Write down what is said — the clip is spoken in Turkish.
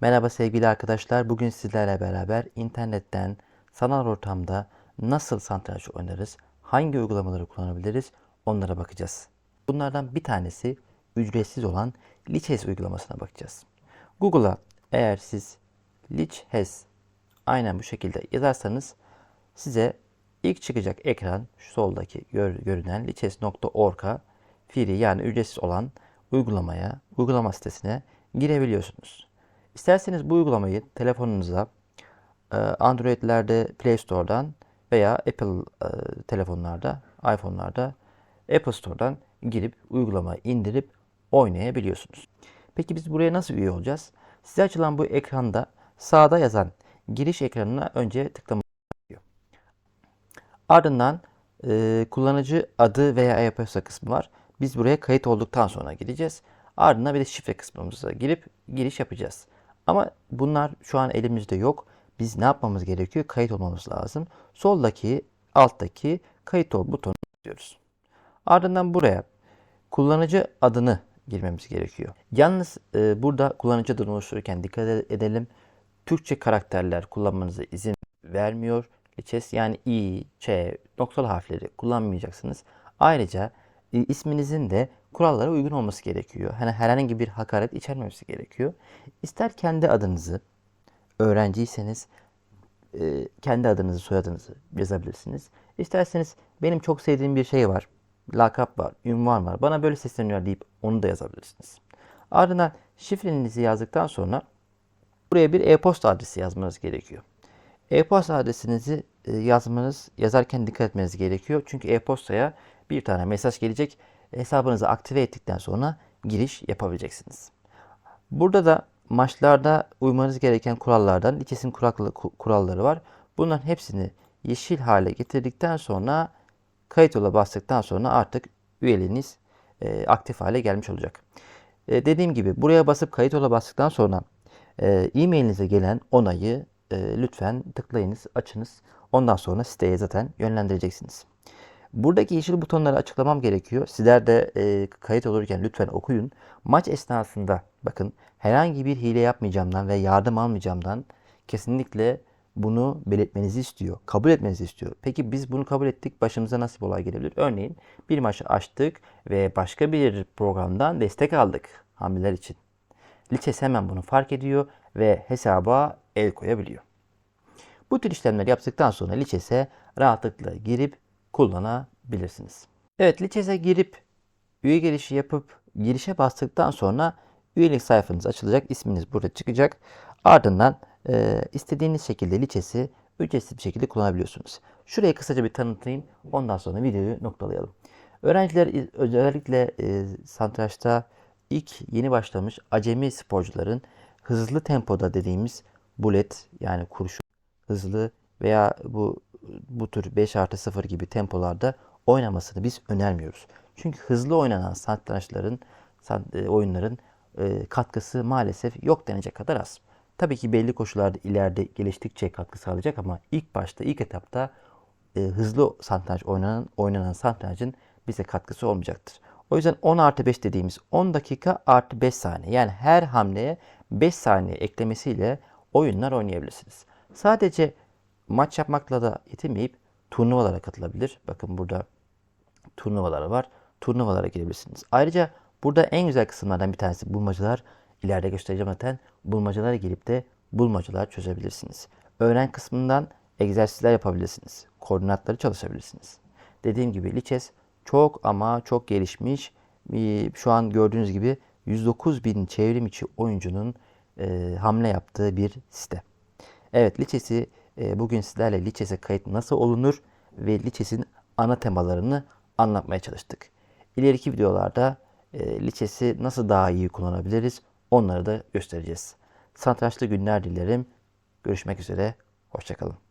Merhaba sevgili arkadaşlar. Bugün sizlerle beraber internetten sanal ortamda nasıl satranç oynarız, hangi uygulamaları kullanabiliriz onlara bakacağız. Bunlardan bir tanesi ücretsiz olan Lichess uygulamasına bakacağız. Google'a eğer siz Lichess aynen bu şekilde yazarsanız size ilk çıkacak ekran şu soldaki gör, görünen lichess.org'a free yani ücretsiz olan uygulamaya, uygulama sitesine girebiliyorsunuz. İsterseniz bu uygulamayı telefonunuza e, Android'lerde Play Store'dan veya Apple e, telefonlarda, iPhone'larda Apple Store'dan girip uygulamayı indirip oynayabiliyorsunuz. Peki biz buraya nasıl üye olacağız? Size açılan bu ekranda sağda yazan giriş ekranına önce tıklamanız gerekiyor. Ardından e, kullanıcı adı veya e-posta kısmı var. Biz buraya kayıt olduktan sonra gideceğiz. Ardından bir de şifre kısmımıza girip giriş yapacağız. Ama bunlar şu an elimizde yok. Biz ne yapmamız gerekiyor? Kayıt olmamız lazım. Soldaki, alttaki kayıt ol butonuna tıklıyoruz. Ardından buraya kullanıcı adını girmemiz gerekiyor. Yalnız e, burada kullanıcı adını oluştururken dikkat edelim. Türkçe karakterler kullanmanıza izin vermiyor. Lichess yani i, ç, noktalı harfleri kullanmayacaksınız. Ayrıca e, isminizin de kurallara uygun olması gerekiyor. Hani herhangi bir hakaret içermemesi gerekiyor. İster kendi adınızı, öğrenciyseniz e, kendi adınızı, soyadınızı yazabilirsiniz. İsterseniz benim çok sevdiğim bir şey var, lakap var, ünvan var, bana böyle sesleniyor deyip onu da yazabilirsiniz. Ardından şifrenizi yazdıktan sonra buraya bir e-posta adresi yazmanız gerekiyor. E-posta adresinizi e, yazmanız, yazarken dikkat etmeniz gerekiyor. Çünkü e-postaya bir tane mesaj gelecek. Hesabınızı aktive ettikten sonra giriş yapabileceksiniz. Burada da maçlarda uymanız gereken kurallardan Lichess'in kuralları var. Bunların hepsini yeşil hale getirdikten sonra kayıt ola bastıktan sonra artık üyeliğiniz e, aktif hale gelmiş olacak. E, dediğim gibi buraya basıp kayıt ola bastıktan sonra e, e-mailinize gelen onayı e, lütfen tıklayınız, açınız. Ondan sonra siteye zaten yönlendireceksiniz. Buradaki yeşil butonları açıklamam gerekiyor. Sizler de e, kayıt olurken lütfen okuyun. Maç esnasında bakın herhangi bir hile yapmayacağımdan ve yardım almayacağımdan kesinlikle bunu belirtmenizi istiyor. Kabul etmenizi istiyor. Peki biz bunu kabul ettik. Başımıza nasıl bir olay gelebilir? Örneğin bir maçı açtık ve başka bir programdan destek aldık hamleler için. Lichess hemen bunu fark ediyor ve hesaba el koyabiliyor. Bu tür işlemleri yaptıktan sonra Lichess'e rahatlıkla girip kullanabilirsiniz. Evet Lichess'e girip üye girişi yapıp girişe bastıktan sonra üyelik sayfanız açılacak. İsminiz burada çıkacak. Ardından e, istediğiniz şekilde Lichess'i ücretsiz bir şekilde kullanabiliyorsunuz. Şurayı kısaca bir tanıtayım. Ondan sonra videoyu noktalayalım. Öğrenciler özellikle e, Santraç'ta ilk yeni başlamış acemi sporcuların hızlı tempoda dediğimiz bullet yani kurşun hızlı veya bu bu tür 5 artı 0 gibi tempolarda oynamasını biz önermiyoruz. Çünkü hızlı oynanan satrançların, e, oyunların e, katkısı maalesef yok denecek kadar az. Tabii ki belli koşullarda ileride geliştikçe katkı sağlayacak ama ilk başta, ilk etapta e, hızlı satranç oynanan, oynanan satrancın bize katkısı olmayacaktır. O yüzden 10 artı 5 dediğimiz 10 dakika artı 5 saniye yani her hamleye 5 saniye eklemesiyle oyunlar oynayabilirsiniz. Sadece maç yapmakla da yetinmeyip turnuvalara katılabilir. Bakın burada turnuvalar var. Turnuvalara girebilirsiniz. Ayrıca burada en güzel kısımlardan bir tanesi bulmacalar. İleride göstereceğim zaten. Bulmacalara girip de bulmacalar çözebilirsiniz. Öğren kısmından egzersizler yapabilirsiniz. Koordinatları çalışabilirsiniz. Dediğim gibi Lichess çok ama çok gelişmiş. Şu an gördüğünüz gibi 109 bin çevrim içi oyuncunun e, hamle yaptığı bir site. Evet Lichess'i bugün sizlerle Lichess'e kayıt nasıl olunur ve Lichess'in ana temalarını anlatmaya çalıştık. İleriki videolarda e, Lichess'i nasıl daha iyi kullanabiliriz onları da göstereceğiz. Satrançlı günler dilerim. Görüşmek üzere. Hoşçakalın.